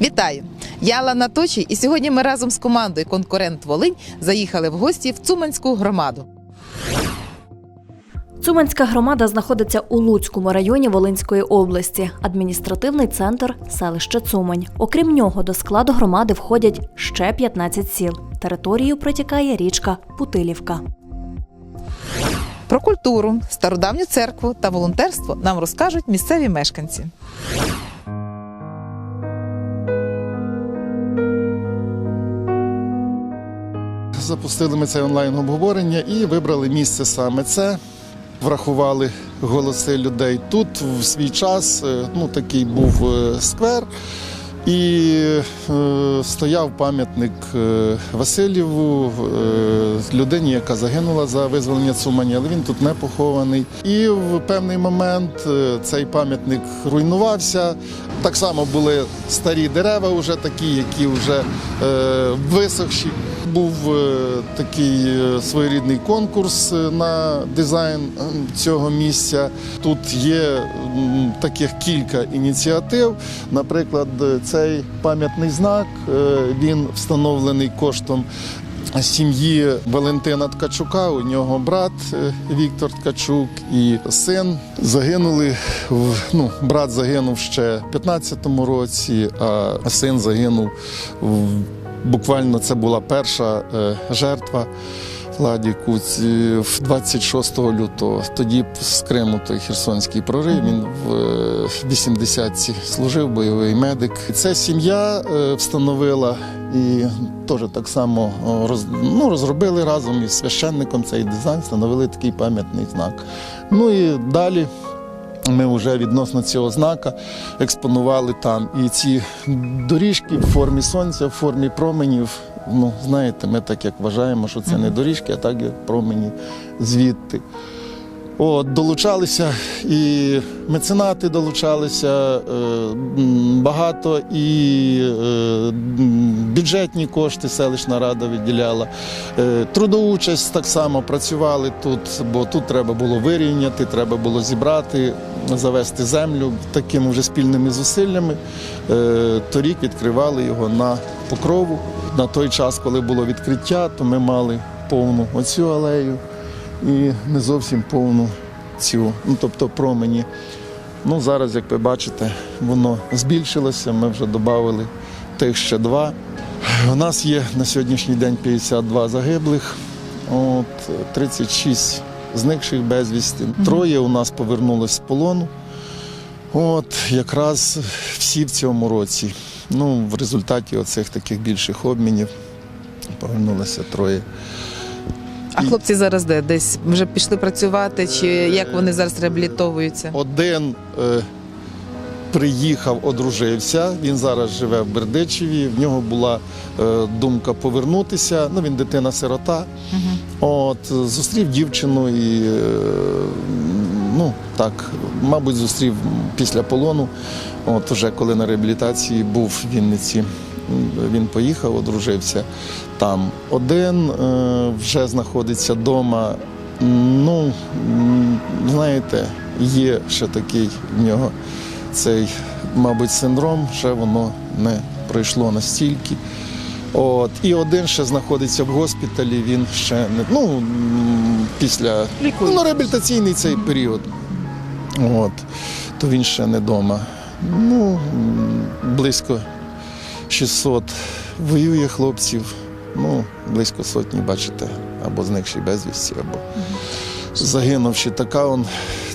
Вітаю! Я Лана Точі, і сьогодні ми разом з командою Конкурент Волинь заїхали в гості в Цуманську громаду. Цуманська громада знаходиться у Луцькому районі Волинської області, адміністративний центр селище Цумань. Окрім нього, до складу громади входять ще 15 сіл. Територією протікає річка Путилівка. Про культуру, стародавню церкву та волонтерство нам розкажуть місцеві мешканці. Запустили ми це онлайн обговорення і вибрали місце саме це. Врахували голоси людей тут в свій час. е, Ну такий був е, сквер. І е, стояв пам'ятник е, Васильєву, е, людині, яка загинула за визволення Цумані, але він тут не похований. І в певний момент цей пам'ятник руйнувався. Так само були старі дерева, вже такі, які вже е, висохші. Був е, такий е, своєрідний конкурс е, на дизайн цього місця. Тут є таких кілька ініціатив. Наприклад, цей пам'ятний знак він встановлений коштом. Сім'ї Валентина Ткачука, у нього брат Віктор Ткачук і син загинули. в- Ну, брат загинув ще в 15-му році, а син загинув в- буквально це була перша е, жертва Владіку ці- в 26 лютого. Тоді з Криму той Херсонський прорив. Він в е, 80-ці служив бойовий медик. Ця сім'я е, встановила і теж так само роз, ну, розробили разом із священником цей дизайн, встановили такий пам'ятний знак. Ну і далі. Ми вже відносно цього знака експонували там і ці доріжки в формі сонця, в формі променів. Ну, знаєте, ми так як вважаємо, що це не доріжки, а так як промені звідти. От, долучалися і меценати долучалися е, багато, і е, бюджетні кошти селищна рада виділяла. Е, трудоучасть так само працювали тут, бо тут треба було вирівняти, треба було зібрати, завести землю такими вже спільними зусиллями. Торік відкривали його на покрову. На той час, коли було відкриття, то ми мали повну оцю алею і не зовсім повну цю, ну тобто промені. Ну зараз, як ви бачите, воно збільшилося. Ми вже додали тих ще два. У нас є на сьогоднішній день 52 загиблих, от 36 зникших безвісти. Троє у нас повернулись з полону. От якраз всі в цьому році. Ну, в результаті оцих таких більших обмінів повернулося троє. А хлопці зараз де? Десь вже пішли працювати, чи як вони зараз реабілітовуються? Один е, приїхав, одружився. Він зараз живе в Бердичеві. В нього була е, думка повернутися. Ну, він дитина-сирота. От, зустрів дівчину і е, ну так, мабуть, зустрів після полону. От уже коли на реабілітації був в Вінниці. Він поїхав, одружився там. Один е, вже знаходиться вдома. Ну, знаєте, є ще такий в нього цей, мабуть, синдром, ще воно не пройшло настільки. От, і один ще знаходиться в госпіталі, він ще не ну, після ну, реабілітаційний цей період. От, то він ще не вдома. Ну, близько 600 воює хлопців. Ну, близько сотні, бачите, або зникші безвісті, або загинувши. Така, он,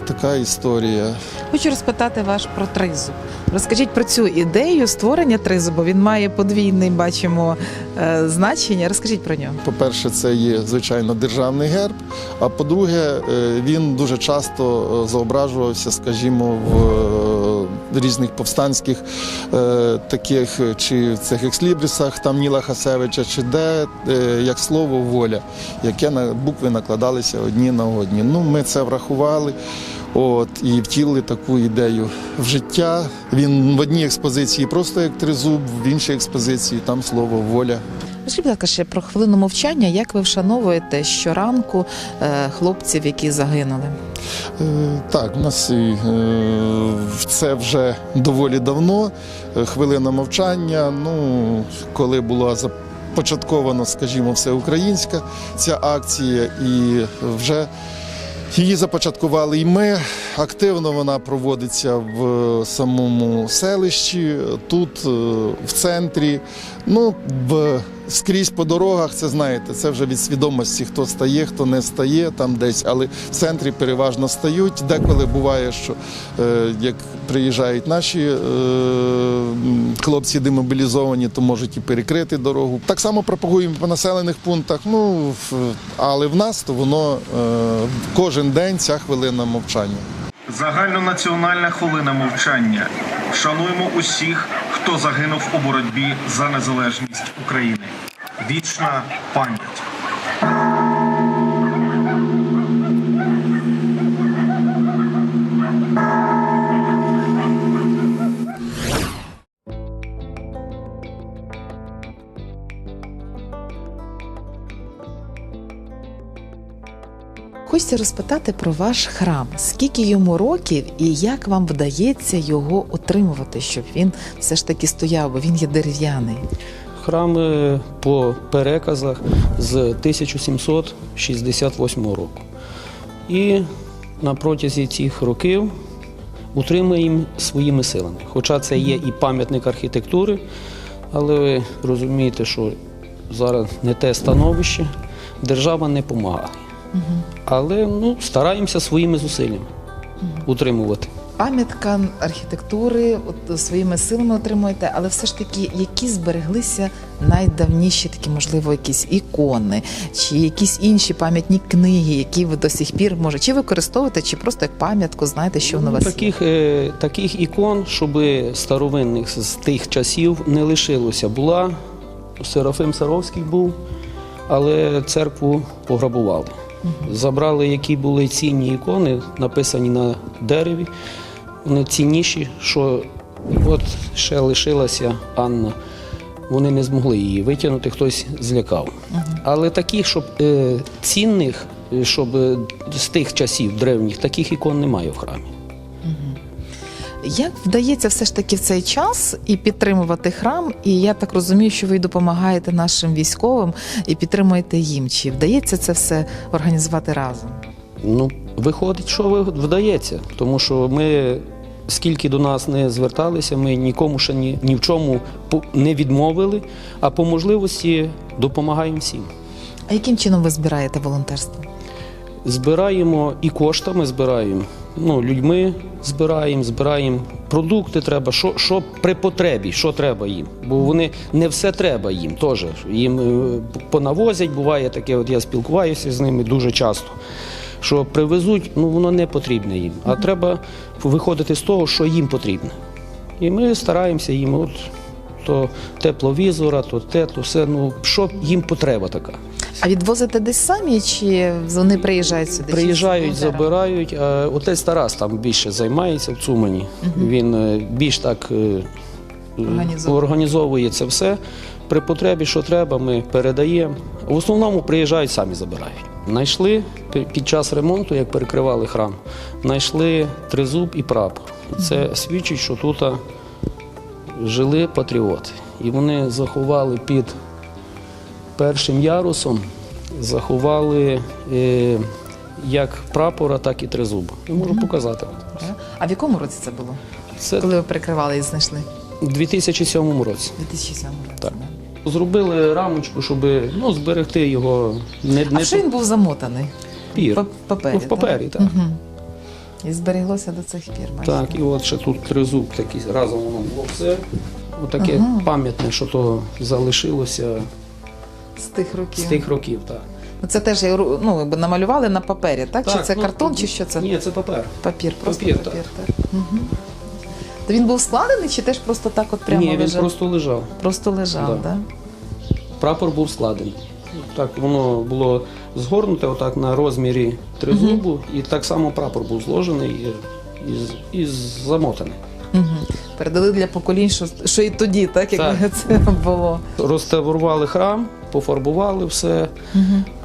така історія. Хочу розпитати вас про тризуб. Розкажіть про цю ідею створення тризубу. Він має подвійне, бачимо, е, значення. Розкажіть про нього. По-перше, це є звичайно державний герб. А по-друге, е, він дуже часто е, зображувався, скажімо, в різних повстанських е, таких чи в цих екслібрисах там Ніла Хасевича, чи де е, як слово воля, яке на букви накладалися одні на одні. Ну, ми це врахували. От і втілили таку ідею в життя. Він в одній експозиції просто як тризуб, в іншій експозиції там слово воля. Скажіть, будь ласка, ще про хвилину мовчання. Як ви вшановуєте щоранку е, хлопців, які загинули? Е, Так, у нас е, це вже доволі давно. Хвилина мовчання. Ну, коли була започаткована, скажімо, всеукраїнська ця акція, і вже її започаткували і ми. Активно вона проводиться в самому селищі, тут, в центрі. Ну, в, скрізь по дорогах, це знаєте, це вже від свідомості, хто стає, хто не стає там десь, але в центрі переважно стають. Деколи буває, що е, як приїжджають наші е, хлопці демобілізовані, то можуть і перекрити дорогу. Так само пропагуємо по населених пунктах. Ну в- але в нас то воно е, кожен день ця хвилина мовчання. Загальнонаціональна хвилина мовчання. Шануємо усіх, хто загинув у боротьбі за незалежність України. Вічна пам'ять. Хочеться розпитати про ваш храм. Скільки йому років і як вам вдається його утримувати, щоб він все ж таки стояв, бо він є дерев'яний. Храм е, по переказах з 1768 року. І на протязі цих років утримуємо своїми силами. Хоча це є і пам'ятник архітектури, але ви розумієте, що зараз не те становище, держава не допомагає. Але ну, стараємося своїми зусиллями утримувати. Пам'ятка архітектури от своїми силами отримуєте, але все ж таки, які збереглися найдавніші такі, можливо, якісь ікони, чи якісь інші пам'ятні книги, які ви до сих пір може чи використовуєте, чи просто як пам'ятку знаєте, що воно Ну, вас таких, е, таких ікон, щоб старовинних з з тих часів не лишилося. Була Серафим Саровський був, але церкву пограбували. Забрали, які були цінні ікони, написані на дереві. Вони цінніші, що от ще лишилася Анна. Вони не змогли її витягнути, хтось злякав. Але таких, щоб е, цінних, е, щоб е, з тих часів древніх, таких ікон немає в храмі. Як вдається все ж таки в цей час і підтримувати храм? І я так розумію, що ви допомагаєте нашим військовим і підтримуєте їм. Чи вдається це все організувати разом? Ну, виходить, що вдається, тому що ми. Скільки до нас не зверталися, ми нікому ще ні, ні в чому не відмовили, а по можливості допомагаємо всім. А яким чином ви збираєте волонтерство? Збираємо і коштами збираємо, ну, людьми збираємо, збираємо продукти треба, що, що при потребі, що треба їм. Бо вони не все треба їм теж. Їм е, понавозять, буває таке, от я спілкуваюся з ними дуже часто. Що привезуть, ну воно не потрібне їм. А треба виходити з того, що їм потрібно. І ми стараємося їм, от то тепловізора, то те, то все. Ну що їм потреба така. А відвозите десь самі, чи вони приїжджають сюди? Приїжджають, забирають. А отець Тарас там більше займається в Цумані. Він е, більш так е, Організовує. організовує це все. При потребі, що треба, ми передаємо. В основному приїжджають, самі забирають. Знайшли пі- під час ремонту, як перекривали храм, знайшли тризуб і прапор. І Це свідчить, що тут жили патріоти. І вони заховали під першим ярусом, заховали е, як прапора, так і тризуба. Я можу показати. А в якому році це було? Це Коли ви прикривали і знайшли? у 2007 році. 2007 році. Так. Зробили рамочку, щоб ну, зберегти його не, А не що він був замотаний? Па- папері, Ну, в папері, так. Угу. І зберіглося до цих пір. бачите? Так, і от ще тут тризуб такий, разом воно було все. Отаке Ага. пам'ятне, що то залишилося З тих років. з тих років. Так. Ну, Це теж ну, намалювали на папері, так? чи це ну, картон, чи що це? Ні, це папер. Папір, просто Папір, папір. так. Угу. То він був складений чи теж просто так от прямо Ні, він лежав? просто лежав. Просто лежав, Да. да. Прапор був складений. Так, воно було згорнуте отак на розмірі тризубу, і так само прапор був зложений і, і, і замотаний. Угу. Передали для поколінь, що, що і тоді, так, якби це було. Розтаврували храм, пофарбували все.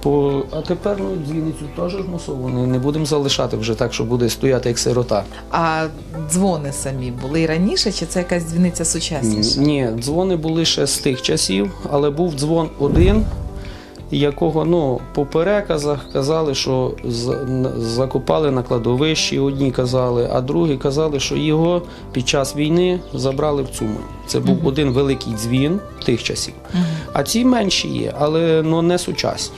По... А тепер ну, дзвіницю теж ж мусований. Не будемо залишати вже так, що буде стояти як сирота. А дзвони самі були і раніше, чи це якась дзвіниця сучасніша? Ні, дзвони були ще з тих часів, але був дзвон один, якого ну, по переказах казали, що закопали на кладовищі, одні казали, а другі казали, що його під час війни забрали в Цумань. Це був один великий дзвін тих часів. А ці менші є, але ну, не сучасні.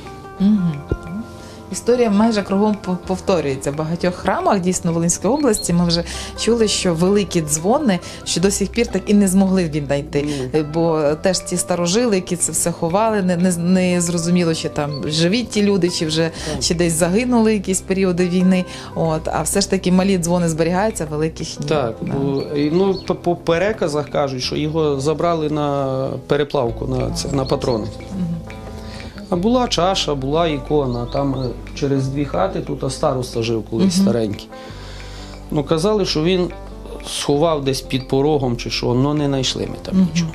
Історія майже кругом по- повторюється. В багатьох храмах дійсно Волинської області ми вже чули, що великі дзвони, що до сих пір так і не змогли віднайти. Бо теж ті старожили, які це все ховали, не, не, не зрозуміло, чи там живі ті люди, чи вже чи десь загинули якісь періоди війни. От, а все ж таки малі дзвони зберігаються, великих ні. Так, Да. бо, ну, по, по переказах кажуть, що його забрали на переплавку, на, це, на патрони. А була чаша, була ікона. Там е, через дві хати тут староста жив колись старенький. Ну, казали, що він сховав десь під порогом чи що, але не знайшли ми там нічого.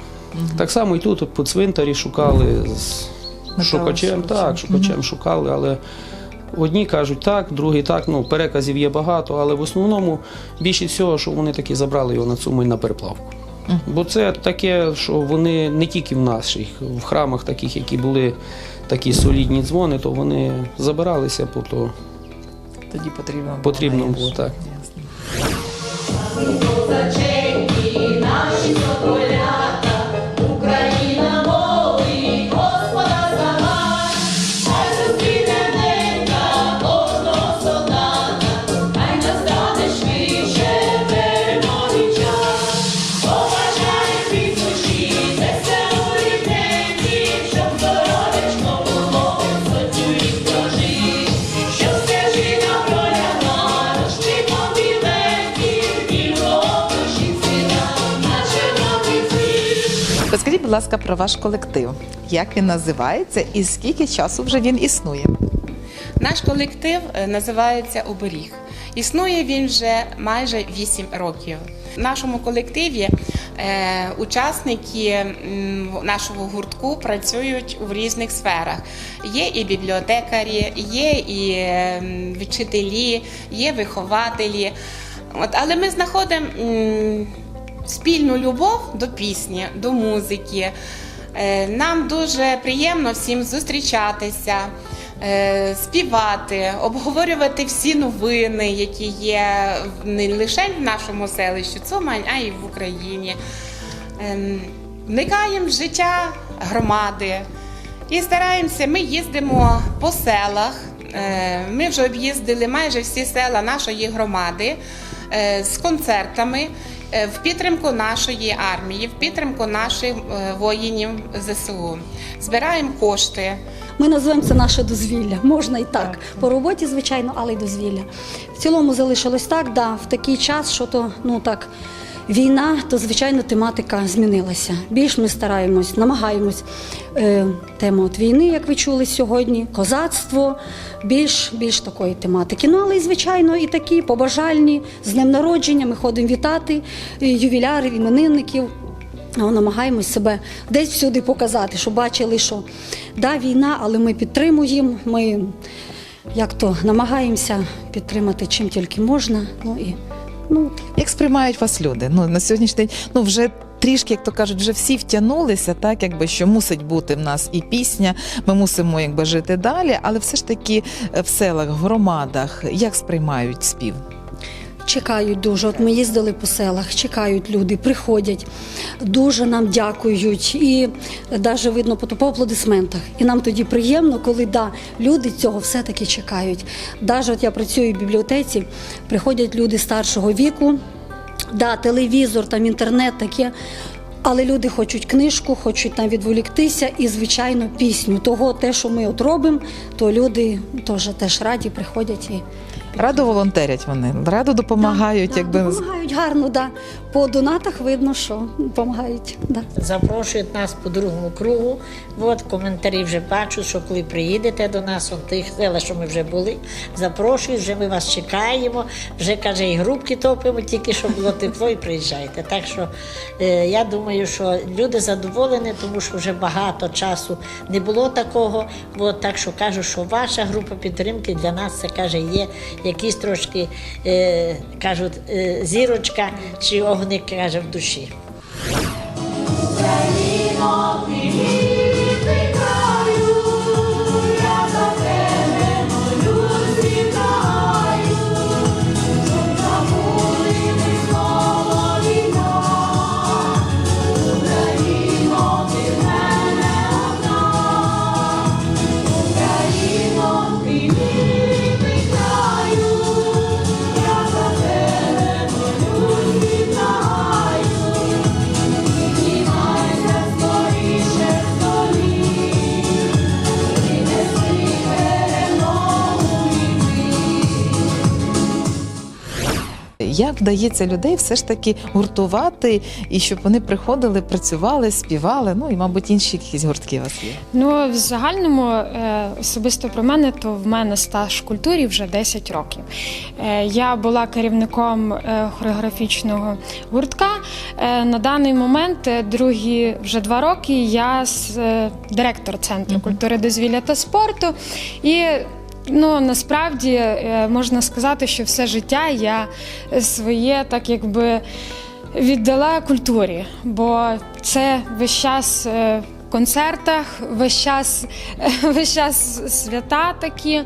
Так само і тут по цвинтарі шукали з Металошукачем. шукачем, так, шукачем шукали, але одні кажуть так, другі так. Ну, переказів є багато, але в основному більше всього, що вони таки забрали його на Цумань на переплавку. Бо це таке, що вони не тільки в наших, в храмах таких, які були такі солідні дзвони, то вони забиралися, бо то Тоді потрібно було. Потрібно було, так. Україна Розкажіть, будь ласка, про ваш колектив. Як він називається і скільки часу вже він існує? Наш колектив е, називається Оберіг. Існує він вже майже 8 років. В нашому колективі е, учасники нашого гуртку працюють у різних сферах. Є і бібліотекарі, є і вчителі, є вихователі. От, але ми знаходимо спільну любов до пісні, до музики. Е, Нам дуже приємно всім зустрічатися, е, співати, обговорювати всі новини, які є не лише в нашому селищі Цумань, а й в Україні. Ем, Вникаємо в життя громади і стараємося. Ми їздимо по селах. Е, Ми вже об'їздили майже всі села нашої громади з концертами в підтримку нашої армії, в підтримку наших е, воїнів ЗСУ. Збираємо кошти. Ми називаємо це наше дозвілля. Можна і так. По роботі, звичайно, але й дозвілля. В цілому залишилось так, да, в такий час, що то, ну так, війна, то звичайно тематика змінилася. Більш ми стараємось, намагаємось. Е, тема от війни, як ви чули сьогодні, козацтво, більш, більш такої тематики. Ну, але звичайно, і такі побажальні з днем народження. Ми ходимо вітати е, ювілярів, іменинників. Ну, Намагаємось себе десь всюди показати, щоб бачили, що да, війна, але ми підтримуємо. Ми як то намагаємося підтримати чим тільки можна. Ну і ну Як сприймають вас люди? Ну на сьогоднішній день ну вже. Трішки, як то кажуть, вже всі втягнулися, так якби що мусить бути в нас і пісня. Ми мусимо якби жити далі, але все ж таки е, в селах, в громадах, як сприймають спів? Чекають дуже. От ми їздили по селах, чекають люди, приходять, дуже нам дякують. І навіть видно по, аплодисментах. І нам тоді приємно, коли да, люди цього все-таки чекають. Навіть от я працюю в бібліотеці, приходять люди старшого віку, да, телевізор, там інтернет таке. Але люди хочуть книжку, хочуть там відволіктися і, звичайно, пісню. Того, те, що ми от робимо, то люди теж, теж раді приходять і Радо волонтерять вони, радо допомагають, Да, якби допомагають гарно, да. По донатах видно, що допомагають. Да. запрошують нас по другому кругу. От коментарі вже бачу, що коли приїдете до нас, от тих села, що ми вже були, запрошують, вже ми вас чекаємо. Вже каже, і грубки топимо, тільки щоб було тепло, і приїжджайте. Так що е, я думаю, що люди задоволені, тому що вже багато часу не було такого. От, так що кажу, що ваша група підтримки для нас це каже, є якісь трошки е, кажуть, е, зірочка чи огник каже в душі. Україно, як вдається людей все ж таки гуртувати і щоб вони приходили, працювали, співали. Ну і мабуть інші якісь гуртки у вас є. Ну, в загальному е, особисто про мене, то в мене стаж в культурі вже 10 років. Е, Я була керівником е, хореографічного гуртка. Е, На даний момент, е, другі вже два роки, я е, директор Центру культури, дозвілля та спорту. І Ну насправді е, можна сказати, що все життя я своє так якби віддала культурі, бо це весь час е, в концертах, весь час, весь час свята такі.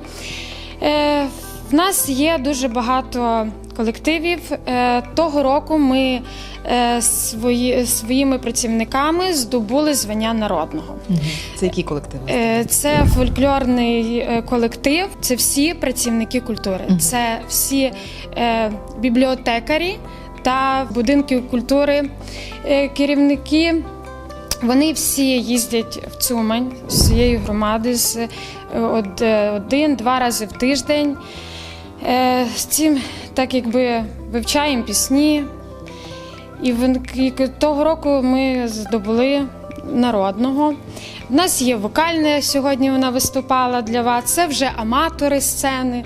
В нас є дуже багато колективів. Е, Того року ми е, свої, своїми працівниками здобули звання народного. Це які колективи? Е, Це фольклорний колектив, це всі працівники культури, це всі бібліотекарі та будинків культури, керівники. Вони всі їздять в Цумань з цієї громади з од- один-два рази в тиждень. Е, З цим так якби вивчаємо пісні. І того року ми здобули народного. У нас є вокальне сьогодні. Вона виступала для вас. Це вже аматори сцени,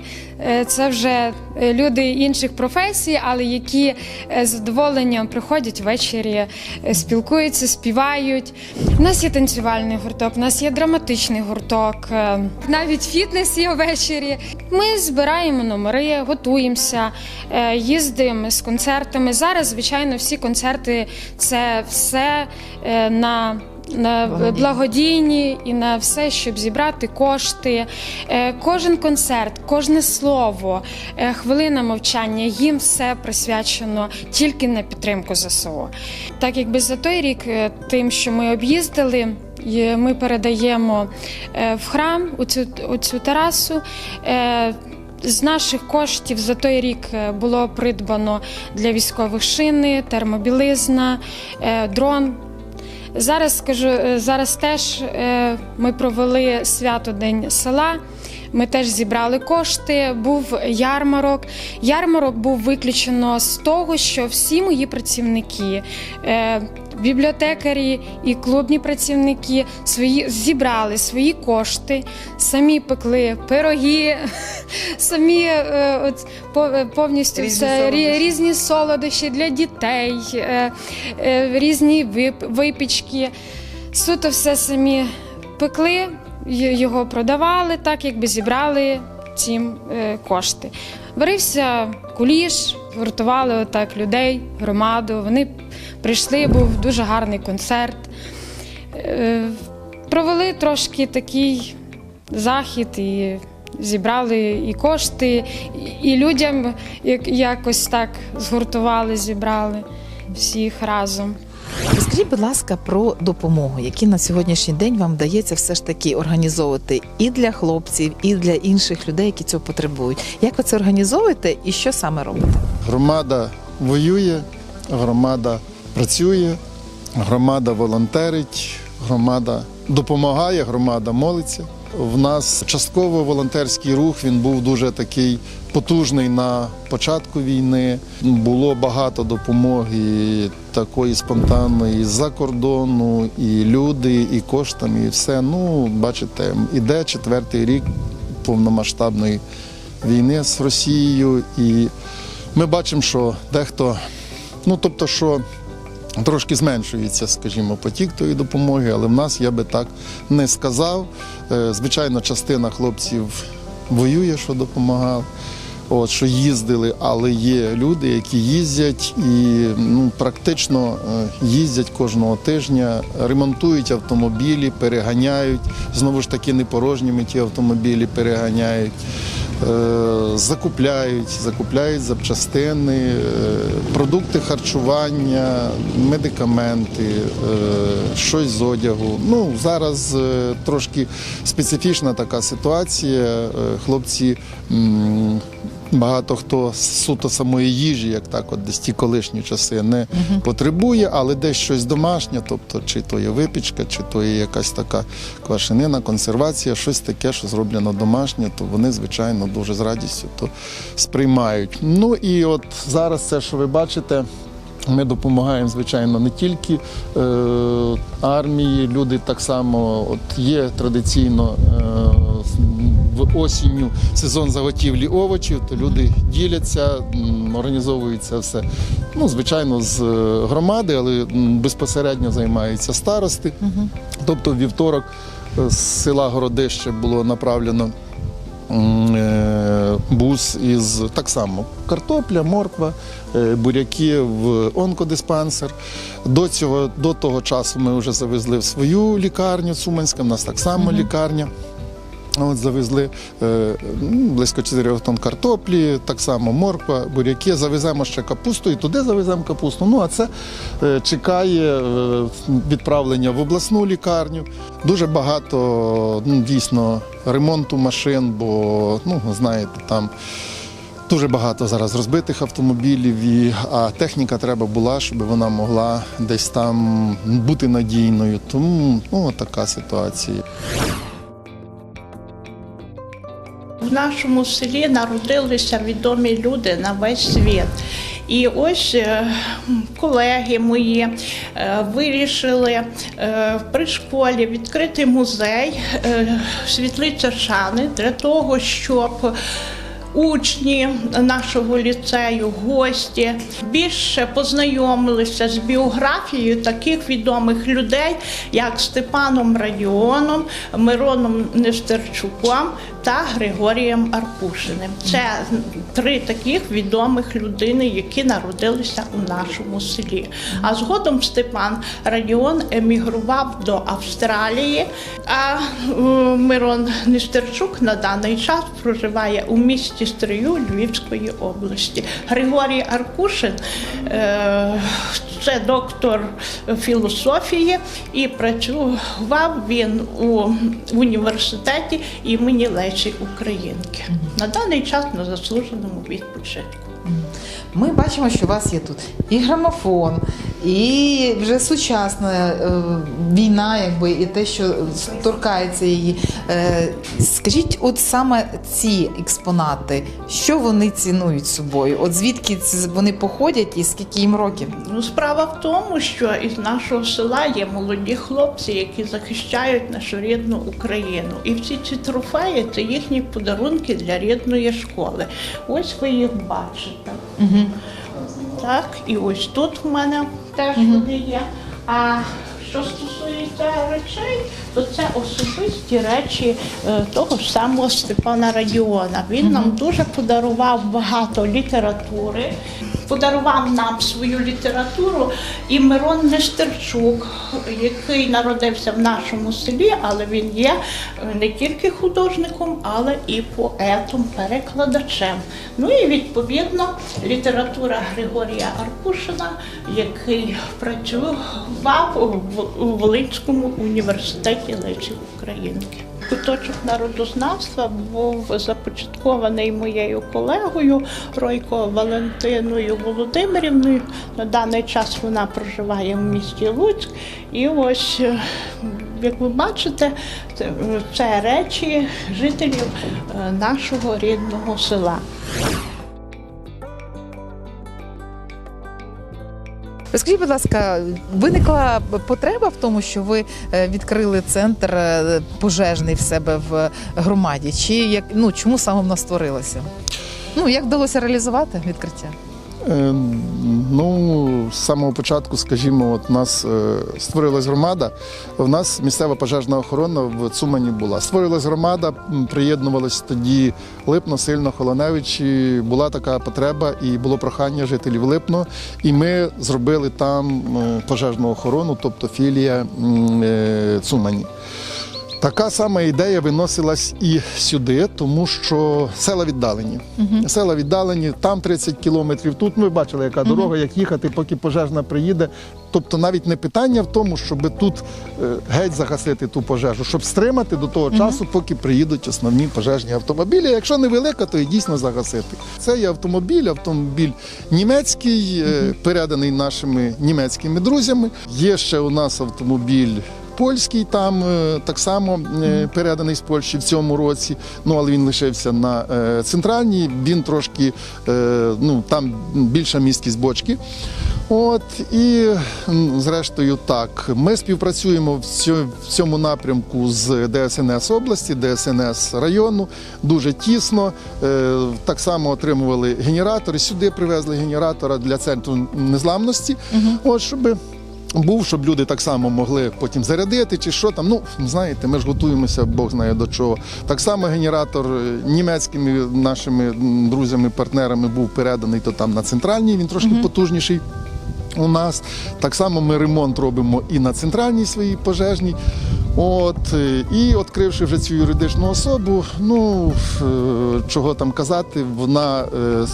це вже е, люди інших професій, але які е, з задоволенням приходять ввечері, е, спілкуються, співають. У нас є танцювальний гурток, у нас є драматичний гурток, е, навіть фітнес є ввечері. Ми збираємо номери, готуємося, е, їздимо з концертами. Зараз, звичайно, всі концерти це все е, на. На Благодійні. і на все, щоб зібрати кошти. Е, Кожен концерт, кожне слово, е, хвилина мовчання їм все присвячено тільки на підтримку ЗСУ. Так якби за той рік, е, тим, що ми об'їздили, ми передаємо в храм у цю, у цю терасу. з наших коштів за той рік було придбано для військових шини, термобілизна, дрон. Зараз скажу, е, зараз теж е, ми провели свято День села. Ми теж зібрали кошти. Був ярмарок. Ярмарок був виключено з того, що всі мої працівники, е, бібліотекарі і клубні працівники свої зібрали свої кошти, самі пекли пироги, самі е, от, по- повністю Різні все солодощі. різні солодощі для дітей, е, е, різні вип- випічки. Суто все самі пекли, його продавали, так якби зібрали цим е, кошти. Варився куліш, гуртували отак людей, громаду. Вони прийшли, був дуже гарний концерт. Е, Провели трошки такий захід і зібрали і кошти, і- і людям якось так згуртували, зібрали всіх разом. Розкажіть, будь ласка, про допомогу, які на сьогоднішній день вам вдається все ж таки організовувати і для хлопців, і для інших людей, які цього потребують. Як ви це організовуєте і що саме робите? Громада воює, громада працює, громада волонтерить, громада допомагає, громада молиться. В нас частково волонтерський рух він був дуже такий потужний на початку війни. Було багато допомоги такої спонтанної з-за кордону, і люди, і коштами, і все. Ну, бачите, іде четвертий рік повномасштабної війни з Росією, і ми бачимо, що дехто, ну тобто, що трошки зменшується, скажімо, потік тої допомоги, але в нас я би так не сказав. Е, Звичайно, частина хлопців воює, що допомагав. От що їздили, але є люди, які їздять і ну практично е, їздять кожного тижня, ремонтують автомобілі, переганяють. Знову ж таки, не порожніми ті автомобілі переганяють, закупляють, закупляють запчастини, е, продукти харчування, медикаменти, е, щось з одягу. Ну зараз е, трошки специфічна така ситуація. Е, Хлопці. Багато хто суто самої їжі, як так, от десь ті колишні часи, не потребує, але десь щось домашнє, тобто чи то є випічка, чи то є якась така квашенина, консервація, щось таке, що зроблено домашнє, то вони, звичайно, дуже з радістю то сприймають. Ну і от зараз це, що ви бачите. Ми допомагаємо, звичайно, не тільки е, армії, люди так само от є традиційно е, осінню сезон заготівлі овочів, то люди діляться, організовується все. Ну, звичайно, з е, громади, але безпосередньо займаються старости. Тобто, в вівторок е, з села Городище було направлено е, бус із так само картопля, морква, буряки в онкодиспансер. До цього до того часу ми вже завезли в свою лікарню Суманська. в нас так само лікарня. От завезли е, ну, близько 4 тонн картоплі, так само морква, буряки. Завеземо ще капусту і туди завеземо капусту. Ну а це е, чекає е, відправлення в обласну лікарню. Дуже багато ну, дійсно ремонту машин, бо ну знаєте, там. Дуже багато зараз розбитих автомобілів, і, а техніка треба була, щоб вона могла десь там бути надійною. Тому ну, така ситуація. Нашому селі народилися відомі люди на весь світ. І ось е, колеги мої е, вирішили е, при школі відкрити музей світлиця Шани для того, щоб Учні нашого ліцею, гості більше познайомилися з біографією таких відомих людей, як Степаном Радіоном, Мироном Нестерчуком та Григорієм Аркушиним. Це три таких відомих людини, які народилися у нашому селі. А згодом Степан Радіон емігрував до Австралії, а Мирон Нестерчук на даний час проживає у місті Стрию Львівської області. Григорій Аркушин е, це доктор філософії і працював він у університеті імені Лесі Українки. На даний час на заслуженому відпочинку. Ми бачимо, що у вас є тут і грамофон, і вже сучасна е, війна, якби і те, що торкається її. Е, скажіть, от саме ці експонати, що вони цінують собою? От звідки вони походять і скільки їм років? Ну, справа в тому, що із нашого села є молоді хлопці, які захищають нашу рідну Україну. І всі ці трофеї це їхні подарунки для рідної школи. Ось ви їх бачите. Так, і ось тут в мене теж вони є. А що стосується речей, то це особисті речі е, того ж самого Степана Радіона. Він нам дуже подарував багато літератури. Подарував нам свою літературу і Мирон Нестерчук, який народився в нашому селі, але він є е, не тільки художником, але і поетом, перекладачем. Ну і відповідно література Григорія Аркушина, який працював в- у Волинському університеті Лесі Українки. Куточок народознавства був започаткований моєю колегою Ройко Валентиною Володимирівною. На даний час вона проживає в місті Луцьк. І ось е, як ви бачите, це, це речі жителів е, нашого рідного села. Розкажіть, будь ласка, виникла потреба в тому, що ви е, відкрили центр е, пожежний в себе в громаді? Чи як ну чому саме вона створилося? Ну як вдалося реалізувати відкриття? Е, Ну, з самого початку, скажімо, от нас е, створилась громада. У нас місцева пожежна охорона в Цумані була. Створилась громада, приєднувалась тоді Липно, Сильно, Холоневич. І була така потреба, і було прохання жителів Липно. І ми зробили там е, пожежну охорону, тобто філія е, Цумані. Така сама ідея виносилась і сюди, тому що села віддалені. Села віддалені, там 30 кілометрів. Тут ми бачили, яка дорога, як їхати, поки пожежна приїде. Тобто навіть не питання в тому, щоб тут е, геть загасити ту пожежу, щоб стримати до того часу, поки приїдуть основні пожежні автомобілі. Якщо невелика, то і дійсно загасити. Це є автомобіль, автомобіль німецький, е, переданий нашими німецькими друзями. Є ще у нас автомобіль. Польський там е, так само е, переданий з Польщі в цьому році. Ну але він лишився на е, центральній. Він трошки ну там більша місткість бочки. От і зрештою так. Ми співпрацюємо в цьому напрямку з ДСНС області, ДСНС району дуже тісно. Так само отримували генератори. Сюди привезли генератора для центру незламності. От щоб був, щоб люди так само могли потім зарядити чи що там. Ну, знаєте, ми ж готуємося, Бог знає до чого. Так само генератор е, німецькими нашими друзями, партнерами був переданий то там на центральній, він трошки потужніший. У нас так само ми ремонт робимо і на центральній своїй пожежній. От е, і відкривши вже цю юридичну особу, ну е, чого там казати, вона е,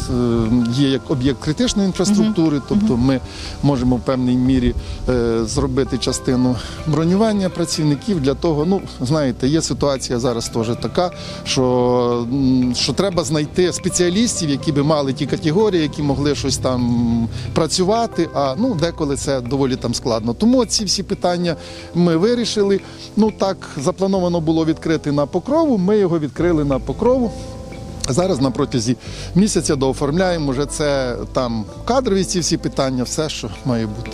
є як об'єкт критичної інфраструктури, тобто ми можемо в певній мірі зробити частину бронювання працівників для того. Ну знаєте, є ситуація зараз теж така, що, що треба знайти спеціалістів, які би мали ті категорії, які могли щось там працювати. А ну деколи це доволі там складно. Тому ці всі питання ми вирішили. Ну так заплановано було відкрити на покрову. Ми його відкрили на покрову. Зараз на протязі місяця дооформляємо вже це там кадрові ці всі питання, все, що має бути.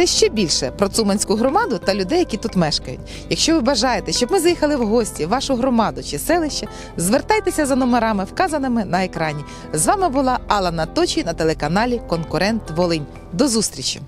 Тепер ви знаєте ще більше про Цуманську громаду та людей, які тут мешкають. Якщо ви бажаєте, щоб ми заїхали в гості в вашу громаду чи селище, звертайтеся за номерами, вказаними на екрані. З вами була Алла Наточій на телеканалі Конкурент Волинь. До зустрічі!